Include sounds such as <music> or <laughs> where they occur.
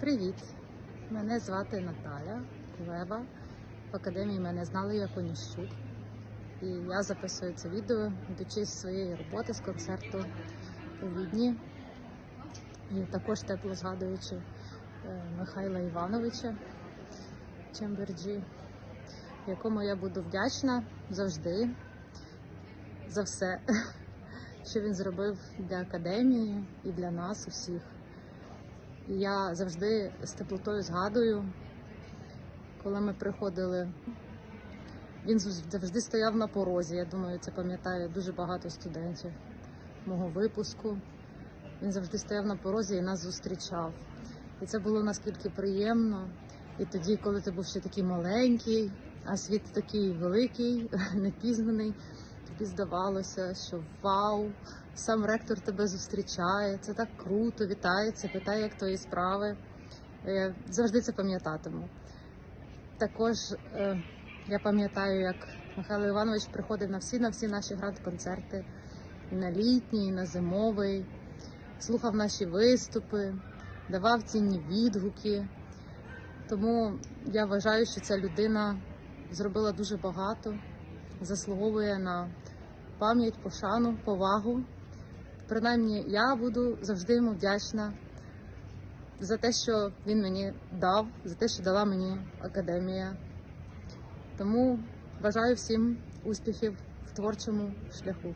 Привіт! Мене звати Наталя Кулеба. В академії мене знали як Оніщук. І я записую це відео, йдучи з своєї роботи з концерту у Відні. І також тепло згадуючи е, Михайла Івановича Чемберджі, якому я буду вдячна завжди за все, <laughs> що він зробив для академії і для нас усіх. Я завжди з теплотою згадую, коли ми приходили. Він завжди стояв на порозі. Я думаю, це пам'ятає дуже багато студентів мого випуску. Він завжди стояв на порозі і нас зустрічав. І це було наскільки приємно. І тоді, коли ти був ще такий маленький, а світ такий великий, <laughs> непізнаний, тобі здавалося, що вау, сам ректор тебе зустрічає, це так круто, вітається, питає, як твої справи. Я завжди це пам'ятатиму. Також е, я пам'ятаю, як Михайло Іванович приходив на всі на всі наші гранд-концерти, на літній, на зимовий, слухав наші виступи, давав цінні відгуки. Тому я вважаю, що ця людина зробила дуже багато, заслуговує на пам'ять, пошану, повагу. Принаймні, я буду завжди йому вдячна за те, що він мені дав, за те, що дала мені академія. Тому бажаю всім успіхів в творчому шляху.